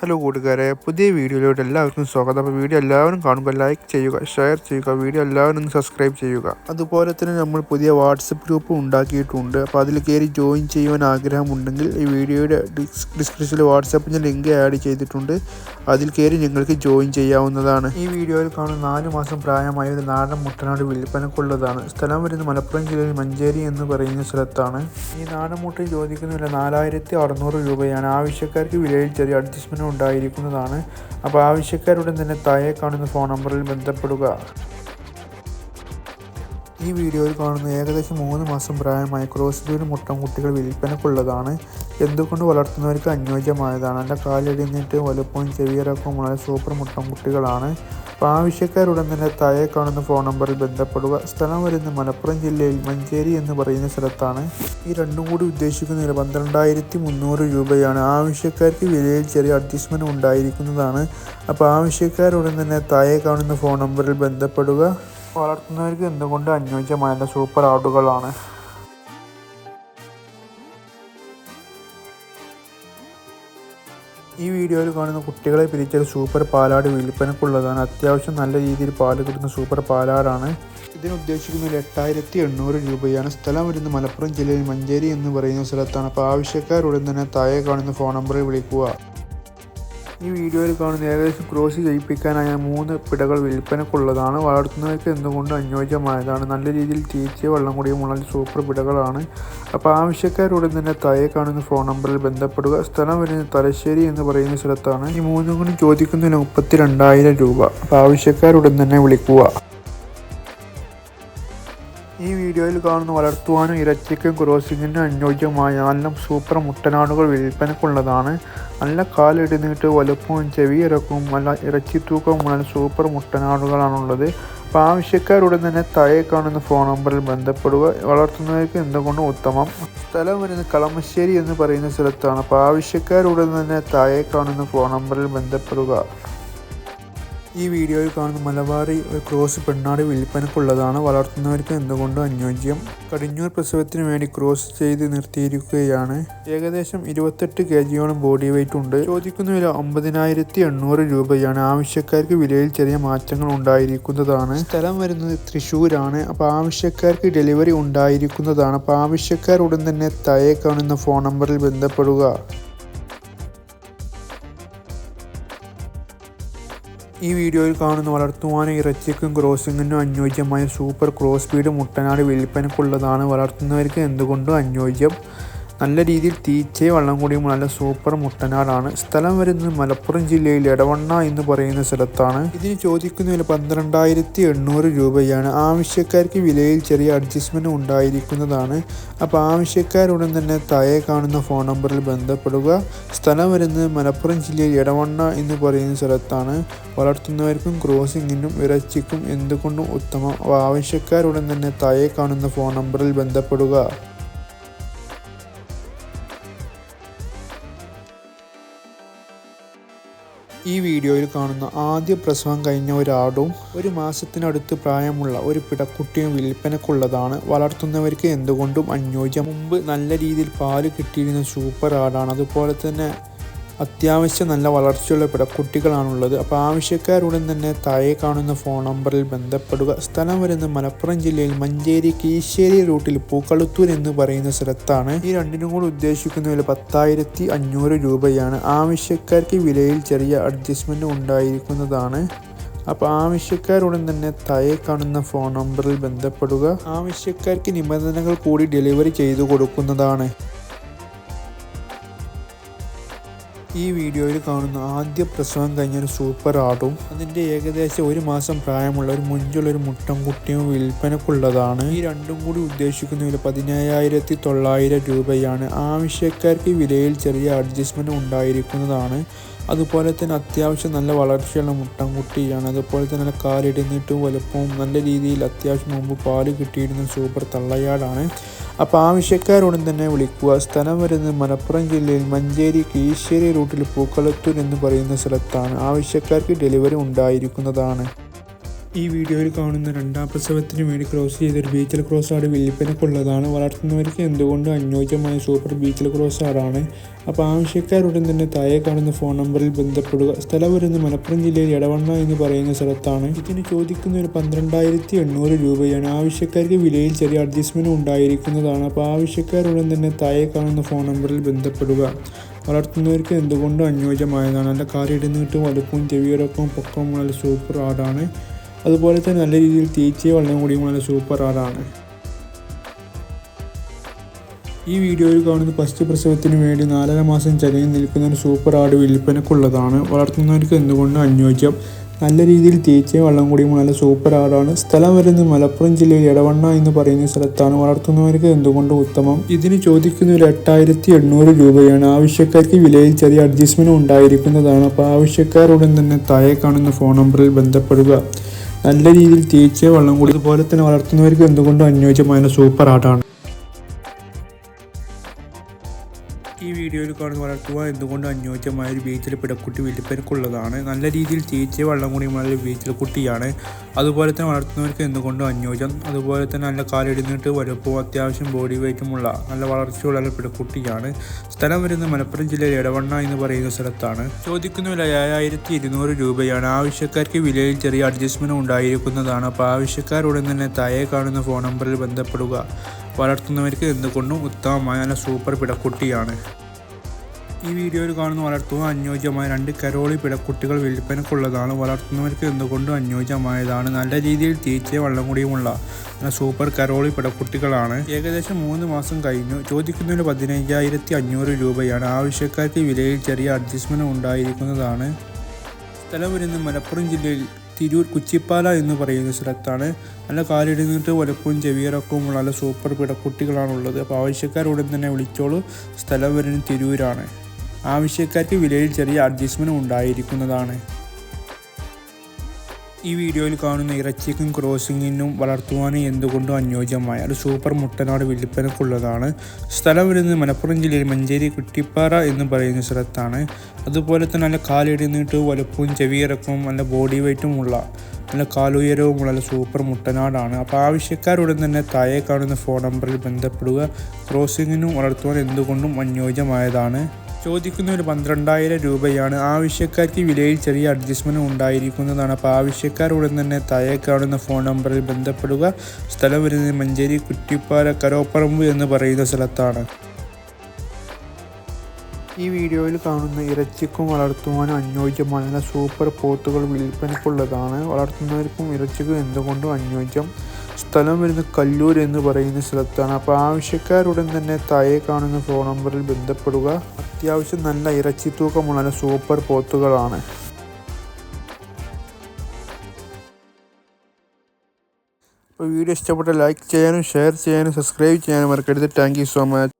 Hello കൂട്ടുകാരെ. പുതിയ വീഡിയോയിലോട്ട് എല്ലാവർക്കും സ്വാഗതം. അപ്പോൾ വീഡിയോ എല്ലാവരും കാണുമ്പോൾ ലൈക്ക് ചെയ്യുക ഷെയർ ചെയ്യുക വീഡിയോ എല്ലാവരും സബ്സ്ക്രൈബ് ചെയ്യുക. അതുപോലെ തന്നെ നമ്മൾ പുതിയ വാട്സപ്പ് ഗ്രൂപ്പ് ഉണ്ടാക്കിയിട്ടുണ്ട്. അപ്പോൾ അതിൽ കയറി ജോയിൻ ചെയ്യുവാൻ ആഗ്രഹമുണ്ടെങ്കിൽ ഈ വീഡിയോയുടെ ഡിസ്ക്രിപ്ഷനിൽ വാട്സപ്പിന്റെ ലിങ്ക് ആഡ് ചെയ്തിട്ടുണ്ട്. അതിൽ കയറി നിങ്ങൾക്ക് ജോയിൻ ചെയ്യാവുന്നതാണ്. ഈ വീഡിയോയിൽ കാണുന്ന നാല് മാസം പ്രായമായ ഒരു നാടൻ മുട്ടനാട് വിൽപ്പനക്കുള്ളതാണ്. സ്ഥലം വരുന്നത് മലപ്പുറം ജില്ലയിൽ മഞ്ചേരി എന്ന് പറയുന്ന സ്ഥലത്താണ്. ഈ നാടൻ മുട്ട ചോദിക്കുന്ന വില നാലായിരത്തി അറുന്നൂറ് രൂപയാണ്. ആവശ്യക്കാർക്ക് വിലയിൽ ചെറിയ അഡ്ജസ്റ്റ്മെന്റ് ഉണ്ടായിരിക്കുന്നതാണ്. അപ്പോൾ ആവശ്യക്കാരുടെ തന്നെ താഴെ കാണുന്ന ഫോൺ നമ്പറിൽ ബന്ധപ്പെടുക. ഈ വീഡിയോയിൽ കാണുന്ന ഏകദേശം മൂന്ന് മാസം പ്രായമായ ക്രോസ് മുട്ടം കുട്ടികൾ വിൽപ്പനക്കുള്ളതാണ്. എന്തുകൊണ്ട് വളർത്തുന്നവർക്ക് അനുയോജ്യമായതാണ്? നല്ല കാലിടിഞ്ഞിട്ട് വലുപ്പവും ചെവിയിറക്കവും വളരെ സൂപ്പർ മുട്ടൻകുട്ടികളാണ് അപ്പോൾ ആവശ്യക്കാരുടൻ തന്നെ താഴെ കാണുന്ന ഫോൺ നമ്പറിൽ ബന്ധപ്പെടുക. സ്ഥലം വരുന്ന മലപ്പുറം ജില്ലയിൽ മഞ്ചേരി എന്ന് പറയുന്ന സ്ഥലത്താണ്. ഈ രണ്ടും കൂടി ഉദ്ദേശിക്കുന്ന വില പന്ത്രണ്ടായിരത്തി മുന്നൂറ് രൂപയാണ്. ആവശ്യക്കാർക്ക് വിലയിൽ ചെറിയ അഡ്ജസ്റ്റ്മെന്റ് ഉണ്ടായിരിക്കുന്നതാണ്. അപ്പോൾ ആവശ്യക്കാരുടൻ തന്നെ താഴെ കാണുന്ന ഫോൺ നമ്പറിൽ ബന്ധപ്പെടുക. വളർത്തുന്നവർക്ക് എന്തുകൊണ്ട് അനുയോജ്യമായ സൂപ്പർ ആടുകളാണ് ഈ വീഡിയോയിൽ കാണുന്ന കുട്ടികളെ പിരിച്ചൊരു സൂപ്പർ പാലാട് വിൽപ്പനക്കുള്ളതാണ്. അത്യാവശ്യം നല്ല രീതിയിൽ പാൽ കിട്ടുന്ന സൂപ്പർ പാലാടാണ്. ഇതിന് ഉദ്ദേശിക്കുന്നത് എട്ടായിരത്തി എണ്ണൂറ് രൂപയാണ്. സ്ഥലം വരുന്നത് മലപ്പുറം ജില്ലയിൽ മഞ്ചേരി എന്ന് പറയുന്ന സ്ഥലത്താണ്. അപ്പോൾ ആവശ്യക്കാരുടൻ തന്നെ താഴെ കാണുന്ന ഫോൺ നമ്പറിൽ വിളിക്കുക. ഈ വീഡിയോയിൽ കാണുന്ന ഏകദേശം ക്രോസ് ചെയ്യിപ്പിക്കാനായ മൂന്ന് പിടകൾ വിൽപ്പനക്കുള്ളതാണ്. വളർത്തുന്നവർക്ക് എന്തുകൊണ്ട് അനുയോജ്യമായതാണ്? നല്ല രീതിയിൽ തീറ്റ വെള്ളം കൂടിയുമുള്ള സൂപ്പർ പിടകളാണ്. അപ്പോൾ ആവശ്യക്കാരോട് തന്നെ താഴെ കാണുന്ന ഫോൺ നമ്പറിൽ ബന്ധപ്പെടുക. സ്ഥലം വരുന്നത് തലശ്ശേരി എന്ന് പറയുന്ന സ്ഥലത്താണ്. ഈ മൂന്നും കൂടി ചോദിക്കുന്നതിന് മുപ്പത്തി രണ്ടായിരം രൂപ. അപ്പോൾ ആവശ്യക്കാരുടൻ തന്നെ വിളിക്കുക. ഈ വീഡിയോയിൽ കാണുന്ന വളർത്തുവാനും ഇറച്ചിക്കും ക്രോസിങ്ങിനും അനുയോജ്യമായ നല്ല സൂപ്പർ മുട്ടനാടുകൾ വിൽപ്പനക്കുള്ളതാണ് നല്ല കാലിടുന്നിട്ട് വലുപ്പവും ചെവിയിറക്കവും നല്ല ഇറച്ചി നല്ല സൂപ്പർ മുട്ടനാടുകളാണുള്ളത്. അപ്പോൾ ആവശ്യക്കാരുടൻ തന്നെ താഴെ കാണുന്ന ഫോൺ നമ്പറിൽ ബന്ധപ്പെടുക. വളർത്തുന്നവർക്ക് എന്തുകൊണ്ടും ഉത്തമം. സ്ഥലം വരുന്നത് കളമശ്ശേരി എന്ന് പറയുന്ന സ്ഥലത്താണ്. അപ്പോൾ ആവശ്യക്കാരുടൻ തന്നെ താഴെ കാണുന്ന ഫോൺ നമ്പറിൽ ബന്ധപ്പെടുക. ഈ വീഡിയോയിൽ കാണുന്ന മലബാറി ക്രോസ് പെണ്ണാട് വിൽപ്പനക്കുള്ളതാണ്. വളർത്തുന്നവർക്ക് എന്തുകൊണ്ടും അനുയോജ്യം. കടിഞ്ഞൂർ പ്രസവത്തിന് വേണ്ടി ക്രോസ് ചെയ്ത് നിർത്തിയിരിക്കുകയാണ്. ഏകദേശം ഇരുപത്തെട്ട് കെ ജിയോളം ബോഡി വെയിറ്റ് ഉണ്ട്. ചോദിക്കുന്ന വില ഒമ്പതിനായിരത്തി എണ്ണൂറ് രൂപയാണ്. ആവശ്യക്കാർക്ക് വിലയിൽ ചെറിയ മാറ്റങ്ങൾ ഉണ്ടായിരിക്കുന്നതാണ്. സ്ഥലം വരുന്നത് തൃശ്ശൂരാണ്. അപ്പോൾ ആവശ്യക്കാർക്ക് ഡെലിവറി ഉണ്ടായിരിക്കുന്നതാണ്. അപ്പോൾ ആവശ്യക്കാർ ഉടൻ തന്നെ തയെ കാണുന്ന ഫോൺ നമ്പറിൽ ബന്ധപ്പെടുക. ഈ വീഡിയോയിൽ കാണുന്ന വളർത്തുവാനും ഇറച്ചിക്കും ക്രോസിങ്ങിനും അനുയോജ്യമായ സൂപ്പർ ക്രോസ് സ്പീഡ് മുട്ടനാട് വിൽപ്പനക്കുള്ളതാണ് വളർത്തുന്നവർക്ക് എന്തുകൊണ്ടും അനുയോജ്യം? നല്ല രീതിയിൽ തീറ്റയും വെള്ളം കൂടിയും നല്ല സൂപ്പർ മുട്ടനാടാണ്. സ്ഥലം വരുന്നത് മലപ്പുറം ജില്ലയിൽ എടവണ്ണ എന്ന് പറയുന്ന സ്ഥലത്താണ്. ഇതിന് ചോദിക്കുന്ന വില പന്ത്രണ്ടായിരത്തി എണ്ണൂറ് രൂപയാണ്. ആവശ്യക്കാർക്ക് വിലയിൽ ചെറിയ അഡ്ജസ്റ്റ്മെന്റ് ഉണ്ടായിരിക്കുന്നതാണ്. അപ്പോൾ ആവശ്യക്കാരുടൻ തന്നെ താഴെ കാണുന്ന ഫോൺ നമ്പറിൽ ബന്ധപ്പെടുക. സ്ഥലം വരുന്നത് മലപ്പുറം ജില്ലയിൽ എടവണ്ണ എന്ന് പറയുന്ന സ്ഥലത്താണ്. വളർത്തുന്നവർക്കും ക്രോസിങ്ങിനും ഇറച്ചിക്കും എന്തുകൊണ്ടും ഉത്തമം. ആവശ്യക്കാരുടൻ തന്നെ താഴെ കാണുന്ന ഫോൺ നമ്പറിൽ ബന്ധപ്പെടുക. ഈ വീഡിയോയിൽ കാണുന്ന ആദ്യ പ്രസവം കഴിഞ്ഞ ഒരാടും ഒരു മാസത്തിനടുത്ത് പ്രായമുള്ള ഒരു പിടക്കുട്ടിയും വിൽപ്പനക്കുള്ളതാണ് വളർത്തുന്നവർക്ക് എന്തുകൊണ്ടും അനുയോജ്യം. മുമ്പ് നല്ല രീതിയിൽ പാൽ കിട്ടിയിരുന്ന സൂപ്പർ ആടാണ് അതുപോലെ തന്നെ അത്യാവശ്യം നല്ല വളർച്ചയുള്ള പിടക്കുട്ടികളാണുള്ളത് അപ്പോൾ ആവശ്യക്കാരുടൻ തന്നെ താഴെ കാണുന്ന ഫോൺ നമ്പറിൽ ബന്ധപ്പെടുക. സ്ഥലം വരുന്നത് മലപ്പുറം ജില്ലയിൽ മഞ്ചേരി കീശ്ശേരി റൂട്ടിൽ പൂക്കളുത്തൂർ എന്ന് പറയുന്ന സ്ഥലത്താണ്. ഈ രണ്ടിനും കൂടി ഉദ്ദേശിക്കുന്ന വില പത്തായിരത്തി അഞ്ഞൂറ് രൂപയാണ്. ആവശ്യക്കാർക്ക് വിലയിൽ ചെറിയ അഡ്ജസ്റ്റ്മെന്റ് ഉണ്ടായിരിക്കുന്നതാണ്. അപ്പോൾ ആവശ്യക്കാരുടൻ തന്നെ താഴെ കാണുന്ന ഫോൺ നമ്പറിൽ ബന്ധപ്പെടുക. ആവശ്യക്കാർക്ക് നിബന്ധനകൾ കൂടി ഡെലിവറി ചെയ്തു കൊടുക്കുന്നതാണ്. ഈ വീഡിയോയിൽ കാണുന്ന ആദ്യ പ്രസവം കഴിഞ്ഞ ഒരു സൂപ്പർ ആടും അതിന്റെ ഏകദേശം ഒരു മാസം പ്രായമുള്ള ഒരു മുഞ്ചുള്ള ഒരു മുട്ടം കുട്ടിയും വിൽപ്പനക്കുള്ളതാണ്. ഈ രണ്ടും കൂടി ഉദ്ദേശിക്കുന്ന വില പതിനയ്യായിരത്തി തൊള്ളായിരം രൂപയാണ്. ആവശ്യക്കാർക്ക് വിലയിൽ ചെറിയ അഡ്ജസ്റ്റ്മെന്റ് ഉണ്ടായിരിക്കുന്നതാണ്. അതുപോലെ തന്നെ അത്യാവശ്യം നല്ല വളർച്ചയുള്ള മുട്ടൻകുട്ടിയാണ് അതുപോലെ തന്നെ നല്ല കാലിടുന്നിട്ടും വലുപ്പവും നല്ല രീതിയിൽ അത്യാവശ്യം മുമ്പ് പാൽ കിട്ടിയിരുന്ന സൂപ്പർ തള്ളയാടാണ് അപ്പോൾ ആവശ്യക്കാരോടും തന്നെ വിളിക്കുക. സ്ഥലം വരുന്നത് മലപ്പുറം ജില്ലയിൽ മഞ്ചേരി കീശ്ശേരി റൂട്ടിൽ പൂക്കളത്തൂർ എന്ന് പറയുന്ന സ്ഥലത്താണ്. ആവശ്യക്കാർക്ക് ഡെലിവറി ഉണ്ടായിരിക്കുന്നതാണ്. ഈ വീഡിയോയിൽ കാണുന്ന രണ്ടാം പ്രസവത്തിന് വേണ്ടി ക്രോസ് ചെയ്തൊരു ബീച്ചൽ ക്രോസ് ആട് വിൽപ്പനക്കുള്ളതാണ് വളർത്തുന്നവർക്ക് എന്തുകൊണ്ടും അനുയോജ്യമായ സൂപ്പർ ബീച്ചൽ ക്രോസ് ആടാണ്. അപ്പോൾ ആവശ്യക്കാരുടൻ തന്നെ താഴെ കാണുന്ന ഫോൺ നമ്പറിൽ ബന്ധപ്പെടുക. സ്ഥലം വരുന്ന മലപ്പുറം ജില്ലയിൽ എടവണ്ണ എന്ന് പറയുന്ന സ്ഥലത്താണ്. ഇതിന് ചോദിക്കുന്ന ഒരു പന്ത്രണ്ടായിരത്തി എണ്ണൂറ് രൂപയാണ്. ആവശ്യക്കാർക്ക് വിലയിൽ ചെറിയ അഡ്ജസ്റ്റ്മെന്റ് ഉണ്ടായിരിക്കുന്നതാണ്. അപ്പോൾ ആവശ്യക്കാരുടൻ തന്നെ താഴെ കാണുന്ന ഫോൺ നമ്പറിൽ ബന്ധപ്പെടുക. വളർത്തുന്നവർക്ക് എന്തുകൊണ്ടും അനുയോജ്യമായതാണ്. നല്ല കാറിടുന്നിട്ട് വലുപ്പവും ചെവിയിറക്കവും പൊക്കവും നല്ല സൂപ്പർ ആടാണ്. അതുപോലെ തന്നെ നല്ല രീതിയിൽ തീറ്റയും വെള്ളം കൂടിയും നല്ല സൂപ്പർ ആടാണ്. ഈ വീഡിയോയിൽ കാണുന്ന ഫസ്റ്റ് പ്രസവത്തിന് വേണ്ടി നാലര മാസം ചടങ്ങിൽ നിൽക്കുന്ന ഒരു സൂപ്പർ ആട് വിൽപ്പനക്കുള്ളതാണ് വളർത്തുന്നവർക്ക് എന്തുകൊണ്ടും അനുയോജ്യം? നല്ല രീതിയിൽ തീറ്റയും വെള്ളം കൂടിയും നല്ല സൂപ്പർ ആടാണ്. സ്ഥലം വരുന്നത് മലപ്പുറം ജില്ലയിൽ എടവണ്ണ എന്ന് പറയുന്ന സ്ഥലത്താണ്. വളർത്തുന്നവർക്ക് എന്തുകൊണ്ടും ഉത്തമം? ഇതിന് ചോദിക്കുന്ന ഒരു എട്ടായിരത്തി എണ്ണൂറ് രൂപയാണ്. ആവശ്യക്കാർക്ക് വിലയിൽ ചെറിയ അഡ്ജസ്റ്റ്മെന്റ് ഉണ്ടായിരിക്കുന്നതാണ്. അപ്പോൾ ആവശ്യക്കാരുടൻ തന്നെ താഴെ കാണുന്ന ഫോൺ നമ്പറിൽ ബന്ധപ്പെടുക. നല്ല രീതിയിൽ തേച്ച് വെള്ളം കൂടി. അതുപോലെ തന്നെ വളർത്തുന്നവർക്ക് എന്തുകൊണ്ടും അനുയോജ്യമായ സൂപ്പർ ആടാണ് ഈ വീഡിയോയിൽ കാണുന്ന വളർത്തുക എന്തുകൊണ്ട് അനുയോജ്യമായ ഒരു ബീച്ചിൽ പിടക്കുട്ടി വലിപ്പനക്കുള്ളതാണ്? നല്ല രീതിയിൽ ചീച്ച വള്ളം കുടിയുമുള്ള ഒരു ബീച്ചിൽ കുട്ടിയാണ്. അതുപോലെ തന്നെ വളർത്തുന്നവർക്ക് എന്തുകൊണ്ടും അനുയോജ്യം അതുപോലെ തന്നെ നല്ല കാലിടുന്നിട്ട് വലുപ്പവും അത്യാവശ്യം ബോഡി വെയിറ്റുമുള്ള നല്ല വളർച്ചയുള്ള പിടക്കുട്ടിയാണ്. സ്ഥലം വരുന്ന മലപ്പുറം ജില്ലയിലെ എടവണ്ണ എന്ന് പറയുന്ന സ്ഥലത്താണ്. ചോദിക്കുന്ന വില ഏഴായിരത്തി ഇരുന്നൂറ് രൂപയാണ്. ആവശ്യക്കാർക്ക് വിലയിൽ ചെറിയ അഡ്ജസ്റ്റ്മെന്റ് ഉണ്ടായിരിക്കുന്നതാണ്. അപ്പോൾ ആവശ്യക്കാരുടൻ തന്നെ താഴെ കാണുന്ന ഫോൺ നമ്പറിൽ ബന്ധപ്പെടുക. വളർത്തുന്നവർക്ക് എന്തുകൊണ്ടും ഉത്തമമായ നല്ല സൂപ്പർ പിടക്കുട്ടിയാണ്. ഈ വീഡിയോയിൽ കാണുന്ന വളർത്തുക അനുയോജ്യമായ രണ്ട് കരോളി പിടക്കുട്ടികൾ വിൽപ്പനക്കുള്ളതാണ് വളർത്തുന്നവർക്ക് എന്തുകൊണ്ടും അനുയോജ്യമായതാണ്. നല്ല രീതിയിൽ തീറ്റ വെള്ളം കൂടിയുമുള്ള സൂപ്പർ കരോളി പിടക്കുട്ടികളാണ്. ഏകദേശം മൂന്ന് മാസം കഴിഞ്ഞു. ചോദിക്കുന്നതിന് പതിനയ്യായിരത്തി അഞ്ഞൂറ് രൂപയാണ്. ആവശ്യക്കാർക്ക് വിലയിൽ ചെറിയ അഡ്ജസ്റ്റ്മെന്റ് ഉണ്ടായിരിക്കുന്നതാണ്. സ്ഥലം വരുന്നത് മലപ്പുറം ജില്ലയിൽ തിരൂർ കുച്ചിപ്പാല എന്ന് പറയുന്ന സ്ഥലത്താണ്. നല്ല കാലിടുന്നിട്ട് വലപ്പും ചെവിയറക്കവും ഉള്ള നല്ല സൂപ്പർ പിടക്കുട്ടികളാണുള്ളത് അപ്പോൾ ആവശ്യക്കാരുടൻ തന്നെ വിളിച്ചോളൂ. സ്ഥലം വരുന്നത് തിരൂരാണ്. ആവശ്യക്കാർക്ക് വിലയിൽ ചെറിയ അഡ്ജസ്റ്റ്മെന്റ് ഉണ്ടായിരിക്കുന്നതാണ്. ഈ വീഡിയോയിൽ കാണുന്ന ഇറച്ചിക്കും ക്രോസിങ്ങിനും വളർത്തുവാനും എന്തുകൊണ്ടും അനുയോജ്യമായ ഒരു സൂപ്പർ മുട്ടനാട് വിൽപ്പനക്കുള്ളതാണ് സ്ഥലം വരുന്നത് മലപ്പുറം ജില്ലയിൽ മഞ്ചേരി കുട്ടിപ്പാറ എന്ന് പറയുന്ന സ്ഥലത്താണ്. അതുപോലെ തന്നെ നല്ല കാലിടുന്നിട്ട് വലുപ്പവും ചെവിയിറക്കവും നല്ല ബോഡി വെയ്റ്റുമുള്ള നല്ല കാലുയരവുമുള്ള നല്ല സൂപ്പർ മുട്ടനാടാണ്. അപ്പോൾ ആവശ്യക്കാരുടൻ തന്നെ താഴെ കാണുന്ന ഫോൺ നമ്പറിൽ ബന്ധപ്പെടുക. ക്രോസിങ്ങിനും വളർത്തുവാൻ എന്തുകൊണ്ടും അനുയോജ്യമായതാണ്. ചോദിക്കുന്ന ഒരു പന്ത്രണ്ടായിരം രൂപയാണ്. ആവശ്യക്കാർക്ക് വിലയിൽ ചെറിയ അഡ്ജസ്റ്റ്മെന്റ് ഉണ്ടായിരിക്കുന്നതാണ്. അപ്പോൾ ആവശ്യക്കാർ ഉടൻ തന്നെ താഴെ കാണുന്ന ഫോൺ നമ്പറിൽ ബന്ധപ്പെടുക. സ്ഥലം വരുന്നത് മഞ്ചേരി കുറ്റിപ്പാല കരോപ്പറമ്പ് എന്ന് പറയുന്ന സ്ഥലത്താണ്. ഈ വീഡിയോയിൽ കാണുന്ന ഇറച്ചിക്കും വളർത്തുവാനും അനുയോജ്യമായ സൂപ്പർ പോത്തുകൾ വിൽപ്പനക്കുള്ളതാണ് വളർത്തുന്നവർക്കും ഇറച്ചിക്കും എന്തുകൊണ്ടും അനുയോജ്യം. സ്ഥലം വരുന്നത് കല്ലൂർ എന്ന് പറയുന്ന സ്ഥലത്താണ്. അപ്പോൾ ആവശ്യക്കാരുടൻ തന്നെ താഴെ കാണുന്ന ഫോൺ നമ്പറിൽ ബന്ധപ്പെടുക. അത്യാവശ്യം നല്ല ഇറച്ചി തൂക്കമുള്ള സൂപ്പർ പോത്തുകളാണ്. അപ്പോൾ വീഡിയോ ഇഷ്ടപ്പെട്ട ലൈക്ക് ചെയ്യാനും ഷെയർ ചെയ്യാനും സബ്സ്ക്രൈബ് ചെയ്യാനും മറക്കരുത്. Thank so much